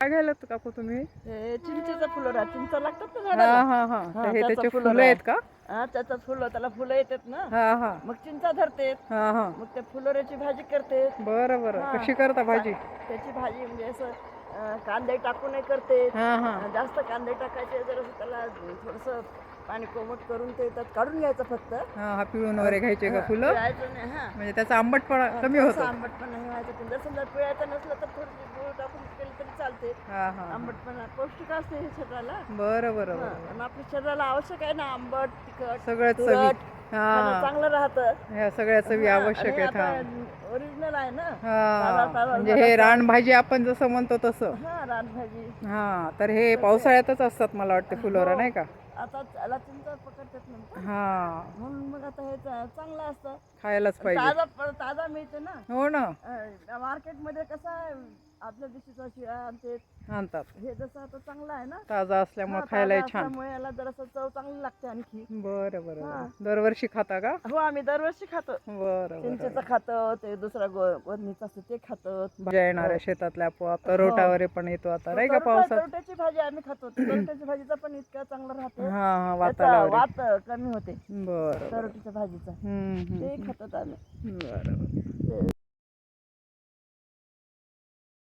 काय घ्यायला काकू तुम्ही? हे चिंचेचं फुलं राहत चिंच लागतात ना हा झाडाला? हा हा. हा, तर हे त्याचं फुलं फुलं आहेत का? हा त्याचं फुलं त्याला फुलं येतात ना? हा हा. मग चिंचा धरते हा हा. मग त्या फुलोऱ्याची भाजी करते बरं बरं. हा. कशी करता भाजी? त्याची भाजी म्हणजे असं अं, कांदे टाकून करते हा हा. जास्त कांदे टाकायचे जर त्याला थोडस पाणी कोमट करून ते त्यात काढून घ्यायचं फक्त. हा हा. पिळून वगैरे घ्यायचे का फुलं? पिळायचं नाही हा. म्हणजे त्याचा आंबटपणा कमी थोडंसं होतो. आंबट पण नाही व्हायचं. पण जर समजा पिळायचं नसलं तर थोडी गुळ टाकून केलं तरी चालते. हा हा आंबटपणा पौष्टिक असते हे शरीराला बरं बरं हा, बरं. आणि आपल्या शरीराला आवश्यक आहे ना आंबट तिखट सगळ्याच चवी तुरट खाणं हा चांगलं राहतं. ह्या सगळ्या चवी आवश्यक आहेत हा. ओरिजिनल आहे ना. हा म्हणजे हे रानभाजी आपण जसं म्हणतो तसं. हा रानभाजी. हा तर हे पावसाळ्यातच असतात मला वाटते फुलोरा हो. नाही का? आता त्याला चिंच पकडतात हा. म्हणून मग आता हे चा- चांगलं असतं. खायलाच पाहिजे. ताजा प- ताजा मिळते ना. हो ना. मार्केटमध्ये कसं आहे आपल्या दिवशीचा शिळा आणि ते आणतात. हे जसं आता चांगलं आहे ना. ताजा असल्यामुळे हा, खायलाही ताजा छान. असल्यामुळे याला जरासं चव चांगली लागते आणखी. बरं बरं हा. बरं. दरवर्षी खाता का? हो आम्ही दरवर्षी खातो. बरं बरं. चिंचेचं खातो ते दुसरा गोधनीचं असतं ते खातो भाज्या येणाऱ्या शेतातल्या आपोआप. तर रोटावरे पण येतो आता नाही का पावसात? तरोट्याची भाजी आम्ही खातो. तरोट्याची भाजीचा पण इतका चांगला राहते. हा हा वगैरे वात कमी होते. बरं तरोटीच्या भाजीचा. ते खातात आम्ही. बरं बरं. ते